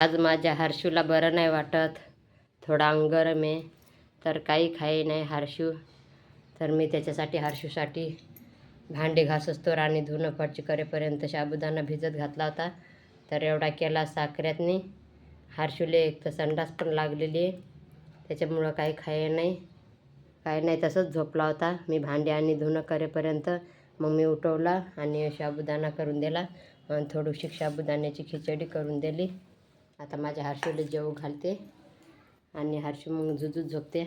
आज माझ्या हर्षूला बरं नाही वाटत. थोडा अंग गरम आहे. तर काही खाई नाही हर्षू. तर मी त्याच्यासाठी हर्षूसाठी भांडे घासतो तर आणि धुणं फटची करेपर्यंत साबुदाणा भिजत घातला होता. तर एवढा केला साखऱ्यातनी. हर्षूले एक तर संडास पण लागलेली आहे. त्याच्यामुळं काही खाय नाही. काही नाही तसंच झोपला होता. मी भांडे आणि धुणं करेपर्यंत मग मी उठवला आणि साबुदाणा करून दिला. आणि थोडीशी साबुदाण्याची खिचडी करून दिली. आता माझ्या हर्षूला जेवू घालते. आणि हर्षू मग झुजूत झोपते.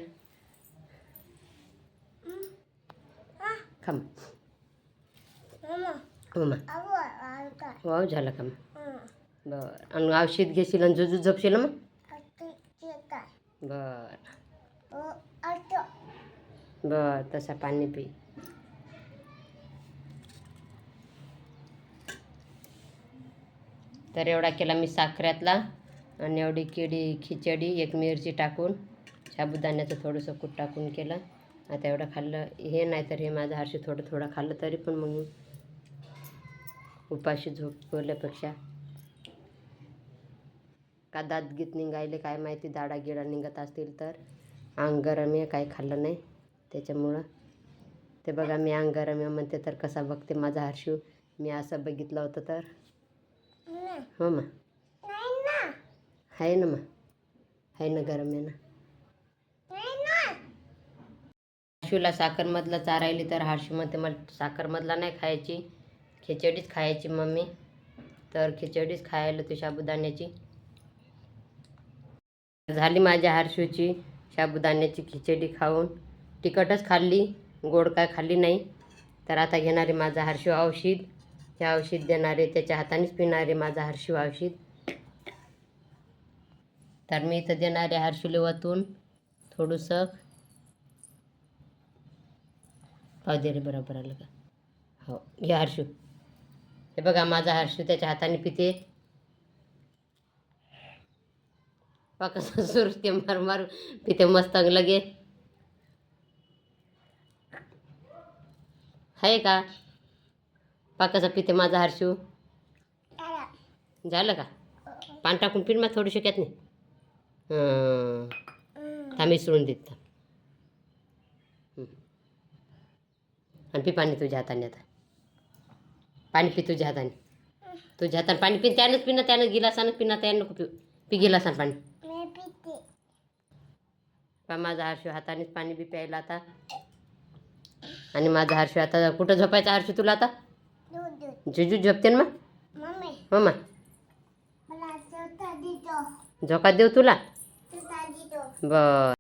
खम. वाव झालं खम. बर. बरं आणि औषध घेशील आणि झुजूत झोपशील मग? बरं. बर तसा पाणी पी. तर एवढा केला मी साखऱ्यातला आणि एवढी केळी खिचडी एक मिरची टाकून साबुदाण्याचं थोडंसं कूट टाकून केलं. आता एवढं खाल्लं हे नाही तर हे माझं हरशी थोडं थोडं खाल्लं तरी पण मग उपाशी झोपल्यापेक्षा का दात गीत निघायले काय माहिती दाडा गिडा निघत असतील तर अंग गरम आहे काही खाल्लं नाही. त्याच्यामुळं ते बघा मी अंग गरम आहे म्हणते तर कसा बघते माझा हर्षू. मी असं बघितलं होतं तर हो मा आहे ना मग आहे ना गरम आहे ना हर्षूला साखरमधला चारायली तर हर्षू म्हणते मला साखरमधला नाही खायची खिचडीच खायची मम्मी तर खिचडीच खायला तू साबुदाण्याची झाली माझ्या हर्षूची साबुदाण्याची खिचडी खाऊन तिखटच खाल्ली गोड काय खाल्ली नाही तर आता घेणारे माझा हर्षू औषध हे औषध देणारे त्याच्या हातानेच पिणारे माझा हर्षू औषध. तर मी इथं देणारे हर्षूले वतून थोडंसं. पाव दे रे बरोबर आलं का? हो हे हर्षू हे बघा माझा हर्षू त्याच्या हाताने पिते. पा कसं सुरते मार मार पिते मस्त लगे. आहे का? पा कसं पिते माझा हर्षू. झालं. का? पान टाकून पिन मग थोडी शकत नाही. थांब मिसळून देत. आणि पी पाणी तुझ्या हाताने आता. पाणी पी तुझ्या हाताने. तुझ्या हाताने पाणी पिन त्यानंच पिणं त्यानं गिलासानं पिणं त्यानं नको पिऊ. पी गिलासानं पाणी. पा माझा हर्षू हातानेच पाणी बी प्यायला आता. आणि माझा हर्षू आता कुठं झोपायचा हर्षू तुला आता? जुजू झोपते ना मग हो मग झोका देऊ तुला बर